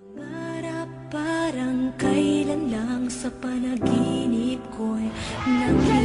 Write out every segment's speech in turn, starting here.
Pangarap parang kailan lang sa panaginip ko'y nakita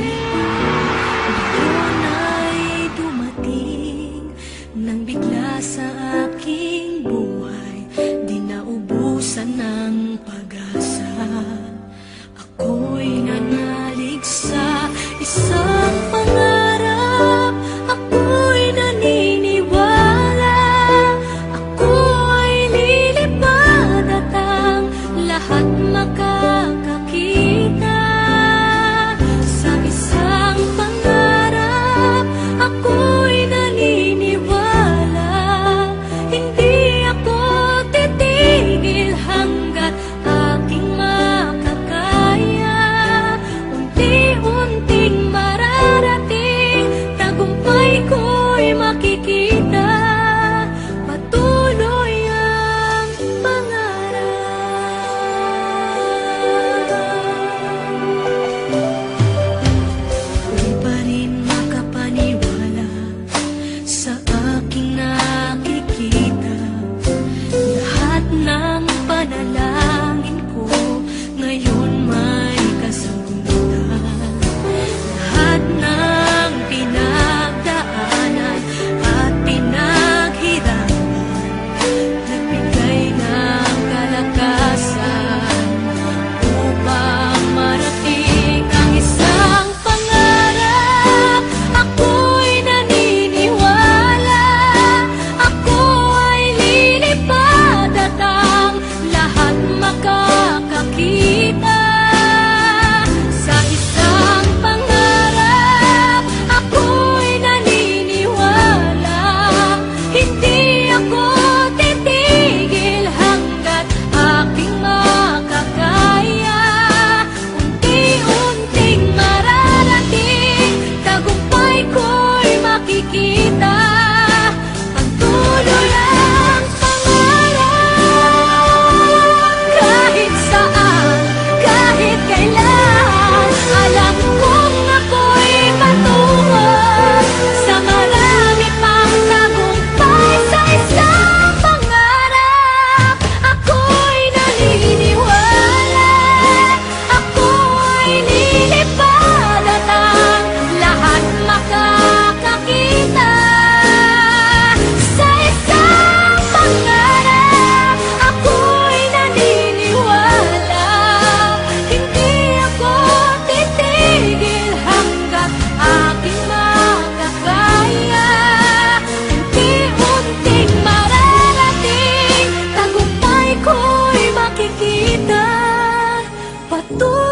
多